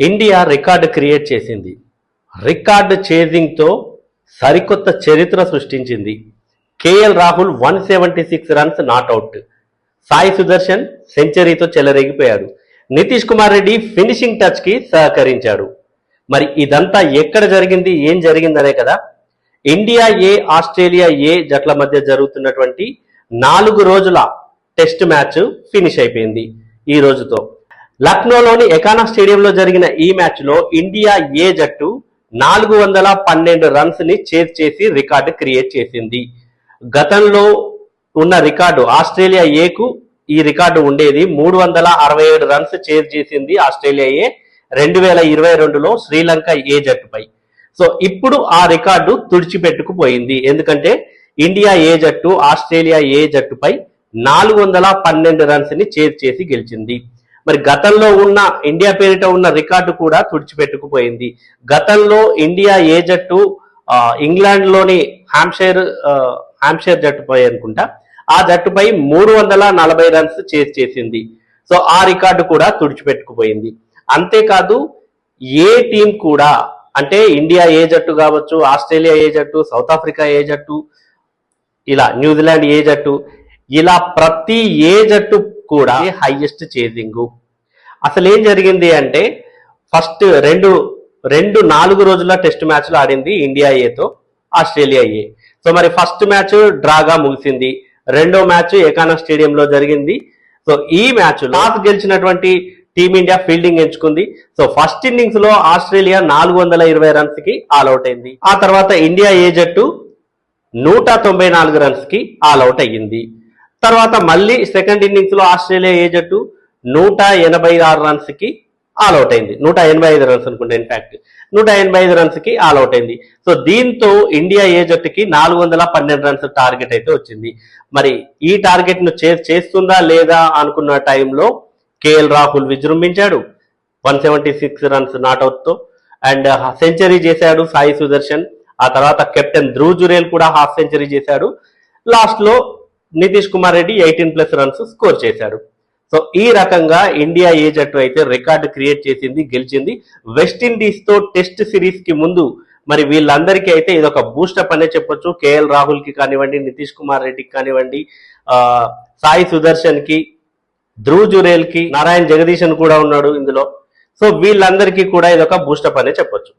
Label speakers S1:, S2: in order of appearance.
S1: India record create చేసింది. Record చేజింగ్తో సరికొత్త చరిత్ర సృష్టించింది. KL Rahul one seventy six runs not out Sai Sudharsan సెంచరీతో చెలరేగిపోయాడు. నితీష్ కుమార్ రెడ్డి ఫినిషింగ్ టచ్కి సహకరించాడు. మరి ఇదంతా ఎక్కడ జరిగింది? ఏం జరిగిందనే కదా. ఇండియా ఏ ఆస్ట్రేలియా ఏ జట్ల మధ్య జరుగుతున్నటువంటి నాలుగు రోజుల టెస్ట్ మ్యాచ్ ఫినిష్ అయిపోయింది ఈ రోజుతో. లక్నోలోని ఎకానా స్టేడియంలో జరిగిన ఈ మ్యాచ్లో ఇండియా ఏ జట్టు నాలుగు వందల పన్నెండు రన్స్ని చేజ్ చేసి రికార్డు క్రియేట్ చేసింది. గతంలో ఉన్న రికార్డు ఆస్ట్రేలియా ఏకు ఈ రికార్డు ఉండేది. మూడు వందల అరవై ఏడు రన్స్ చేజ్ చేసింది ఆస్ట్రేలియా ఏ రెండు వేల ఇరవై రెండులో శ్రీలంక ఏ జట్టుపై. సో ఇప్పుడు ఆ రికార్డు తుడిచిపెట్టుకుపోయింది. ఎందుకంటే ఇండియా ఏ జట్టు ఆస్ట్రేలియా ఏ జట్టుపై నాలుగు వందల పన్నెండు రన్స్ని చేజ్ చేసి గెలిచింది. మరి గతంలో ఉన్న ఇండియా పేరిట ఉన్న రికార్డు కూడా తుడిచిపెట్టుకుపోయింది. గతంలో ఇండియా ఏ జట్టు ఇంగ్లాండ్లోని ఇంగ్లాండ్లోని హాంషైర్ ఆ, హాంషైర్ జట్టుపై అనుకుంటా ఆ జట్టుపై మూడు వందల నలభై రన్స్ చేజ్ చేసింది. సో ఆ రికార్డు కూడా తుడిచిపెట్టుకుపోయింది. అంతేకాదు ఏ టీం కూడా అంటే ఇండియా ఏ జట్టు కావచ్చు ఆస్ట్రేలియా ఏ జట్టు సౌత్ ఆఫ్రికా ఏ జట్టు ఇలా న్యూజిలాండ్ ఏ జట్టు ఇలా ప్రతి ఏ జట్టు కూడా హైయెస్ట్ చేజింగ్ అసలు ఏం జరిగింది అంటే ఫస్ట్ రెండు రెండు నాలుగు రోజుల టెస్ట్ మ్యాచ్లు ఆడింది ఇండియా ఏతో ఆస్ట్రేలియా ఏ సో మరి ఫస్ట్ మ్యాచ్ డ్రాగా ముగిసింది. రెండో మ్యాచ్ ఏకానా స్టేడియంలో జరిగింది. సో ఈ మ్యాచ్ టాస్ గెలిచినటువంటి టీమిండియా ఫీల్డింగ్ ఎంచుకుంది. సో ఫస్ట్ ఇన్నింగ్స్లో ఆస్ట్రేలియా నాలుగు వందల ఇరవై రన్స్కి ఆల్అౌట్ అయింది. ఆ తర్వాత ఇండియా ఏ జట్టు నూట తొంభై నాలుగు రన్స్కి ఆల్అౌట్ అయ్యింది. తర్వాత మళ్ళీ సెకండ్ ఇన్నింగ్స్లో ఆస్ట్రేలియా ఏ జట్టు నూట ఎనభై ఆరు రన్స్కి ఆల్అౌట్ అయింది. నూట ఎనభై ఐదు రన్స్ అనుకుంటా ఇన్ఫాక్ట్ నూట ఎనభై ఐదు రన్స్కి ఆల్అౌట్ అయింది. సో దీంతో ఇండియా ఏ జట్టుకి నాలుగు వందల పన్నెండు రన్స్ టార్గెట్ అయితే వచ్చింది. మరి ఈ టార్గెట్ను చే చేస్తుందా లేదా అనుకున్న టైంలో కేఎల్ రాహుల్ విజృంభించాడు. వన్ సెవెంటీ సిక్స్ రన్స్ నాట్అవుట్తో. అండ్ uh, సెంచరీ చేశాడు సాయి సుదర్శన్. ఆ తర్వాత కెప్టెన్ ధ్రువ్ జురేల్ కూడా హాఫ్ సెంచరీ చేశాడు. లాస్ట్లో Nitish Kumar Reddy eighteen plus runs score చేశాడు సో ఈ రకంగా ఇండియా ఏ జట్టు అయితే రికార్డు క్రియేట్ చేసింది గెలిచింది వెస్టిండీస్తో టెస్ట్ సిరీస్కి ముందు మరి వీళ్ళందరికీ అయితే ఇది ఒక బూస్టప్ అనే చెప్పొచ్చు. కేఎల్ రాహుల్కి కానివ్వండి నితీష్ కుమార్ రెడ్డికి కానివ్వండి ఆ, సాయి సుదర్శన్కి ధ్రువ్ జురేల్కి నారాయణ్ జగదీశన్ కూడా ఉన్నాడు ఇందులో. సో వీళ్ళందరికీ కూడా ఇది ఒక బూస్టప్ అనే చెప్పొచ్చు.